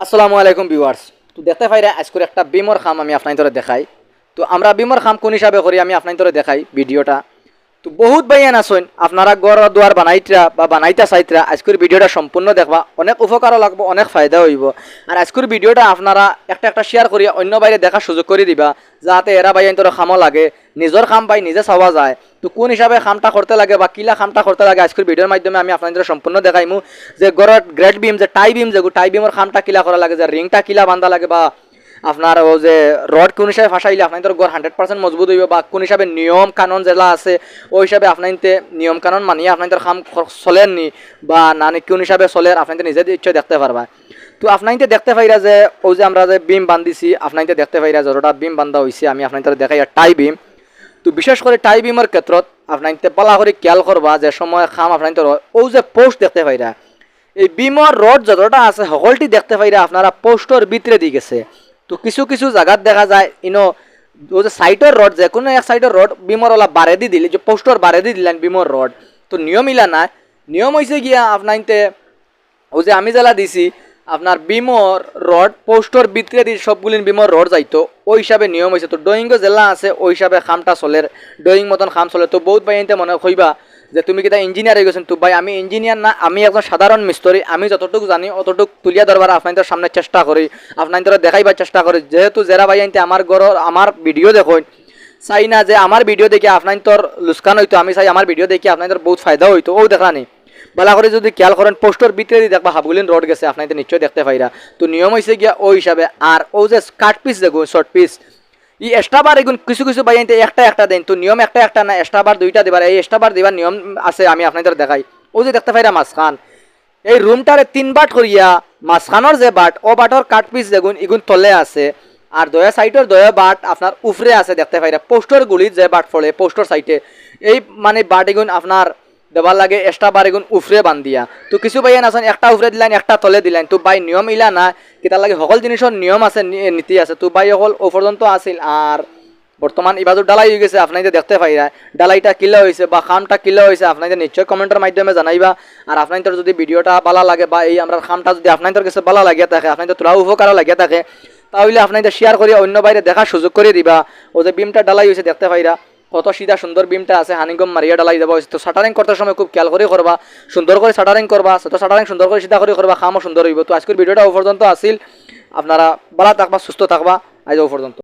আসসালামু আলাইকুম ভিউয়ার্স। তো দেখতে পাই আজকের একটা বিমর খাম আমি আপনার দেখাই। তো আমরা বিমর খাম কোন হিসাবে করি আমি আপনার দেখাই ভিডিওটা। তো বহুত বাইয়ান আসুন আপনারা গড় দুয়ার বানাইতরা বা বানাইতা চাইতরা আজকের ভিডিওটা সম্পূর্ণ দেখবা, অনেক উপকারও লাগবো, অনেক ফায়দা হইব। আর আজকের ভিডিওটা আপনারা একটা একটা শেয়ার করি অন্য বাইরে দেখার সুযোগ করে দিবা যাতে এরা বাইয়ান তোর খামও লাগে নিজের খাম পাই নিজে চাওয়া যায়। তো কোন হিসাবে খামটা করতে লাগে বা কিলা খামটা করতে লাগে আজকের ভিডিওর মাধ্যমে আমি আপনাদের সম্পূর্ণ দেখাইমু। যে গড়ত গ্রেট বিম যে টাই বিম যে টাই বিমের খামটা কিলা করা লাগে, যে রিংটা কিলা বান্ধা লাগে বা আপনার ও যে রড কোন হিসাবে ফাঁসাইলে আপনার ঘর হান্ড্রেড পার্সেন্ট মজবুত হইব বা কোন হিসাবে নিয়ম কানুন যেলা আছে, ওই হিসাবে আপনার নিয়ম কানুন মানিয়ে আপনার খাম চলেন নি বা না কোন হিসাবে চলেন আপনার নিজে ইচ্ছে দেখতে পারবা। তো আপনার দেখতে পাইরা যে, ও যে আমরা যে বিম বান্ধিছি, আপনার দেখতে পাইরা যতটা বিম বান্ধা হয়েছে আমি আপনার দেখাই টাই বিম। তো বিশেষ করে টাই বিমের ক্ষেত্ৰত আপনার পালা করে খেয়াল করবা যে সময় খাম আপনার ও যে পোস্ট দেখতে পাইরা, এই বিমর রড যতটা আছে সকলটি দেখতে পাইরা আপনারা পোস্টর ভিতরে দি গেছে। তো কিছু কিছু জায়গাত দেখা যায়, ইনো, ও যে সাইডের রড যে, কোনো এক সাইডের রড বিমর ওলা বারে দি দিলে, যে পোস্টর বারে দি দিলেন বিমর রড তো নিয়ম ইলা না নিয়ম হয়েছে গিয়া আপনার ও যে আমি জেলা দিছি আপনার বিমর রড পোস্টর ভিতরে দিয়ে সবগুলি বিমর রড যাইতো ওই হিসাবে নিয়ম হয়েছে তো ড্রয়িংও জেলা আছে, ওই হিসাবে খামটা চলে ড্রয়িং মতন খাম চলে। তো বহুত এনতে মনে কইবা যে তুমি কিতা ইঞ্জিনিয়ার হয়ে গেছেন তো ভাই আমি ইঞ্জিনিয়ার না, আমি একজন সাধারণ মিস্ত্রি আমি যতটুকু জানি, অতটুকু তুলিয়া ধরবার আপনাদের সামনে চেষ্টা করি আপনাদের দেখাইবার চেষ্টা করি যেহেতু যারা ভাই আনতে আমার ঘর আমার ভিডিও দেখুন চাই না যে আমার ভিডিও দেখে আপনার তোর লুস্কান হইতো আমি চাই আমার ভিডিও দেখে আপনাদের বহুত ফায়দা হইতো ও দেখা নেই বালা করে যদি খেয়াল করেন পোস্টর ভিতরে দেখবা হাবগুলিন রড গেছে আপনাদের নিশ্চয়ই দেখতে পাইরা তো নিয়ম হয়েছে গিয়া ওই হিসাবে আর ও যে কাট পিস দেখুন শর্ট পিস ই এক্সট্রা বার এগুন কিছু কিছু আনতে একটা একটা দেন, তো নিয়ম একটা একটা না এক্সট্রা বার দুইটা দিবার, এই এক্সট্রা বার দিবার নিয়ম আছে, আমি আপনাদের দেখাই। ও যে দেখতে পাইরা মাঝখান। এই রুমটারে তিন বাট করিয়া, মাঝখানোর যে বাট ও বাটর কাট পিস দেখুন ইগুন তলে আছে, আর দয়া সাইডের দয়া বাট আপনার উফরে আছে, দেখতে পাইরা। পোস্টর গুলির যে বাট ফলে পোস্টর সাইডে এই মানে বাট এগুন আপনার দেবার লাগে এক্সট্রা বার এগুন উফরে বান্ধিয়া। তো কিছু বাইয়ান আছেন, একটা উফরে দিলেন, একটা তলে দিলেন। তো বাই নিয়ম ইলা না কিতার লাগে সকল জিনিসের নিয়ম আছে নীতি আছে। তো বাই অকল ও পর্যন্ত আছিল আর বর্তমান ইবাজু ডালাই হয়ে গেছে আপনাদের দেখতে পাইরা ডালাইটা কিলা হয়েছে বা খামটা কিলা হয়েছে আপনাদের নিশ্চয় কমেন্টের মাধ্যমে জানাইবা। আর আপনাদের যদি ভিডিওটা ভালো লাগে বা এই আমরা খামটা যদি আপনাদের কাছে ভালো লাগিয়ে থাকে আপনাদের তোলা উপকার লাগিয়ে থাকে, তাহলে আপনাদের শেয়ার করে অন্য বাইরে দেখার সুযোগ করে দিবা। ও যে বিমটা ডালাই হয়েছে দেখতে পাইরা কত সিধা সুন্দর বিমটা আছে, হানিগম মারিয়া ডালাই হয়েছে তো শাটারিং করতে সময় খুব খেয়াল করে করবা সুন্দর করে শাটারিং করবা তো শাটারিং সুন্দর করে সিধা করে করবা খামও সুন্দর হইব। তো আজকের ভিডিওটা ও পর্যন্ত আসিল আপনারা ভালো থাকবা, সুস্থ থাকবা আজ ও পর্যন্ত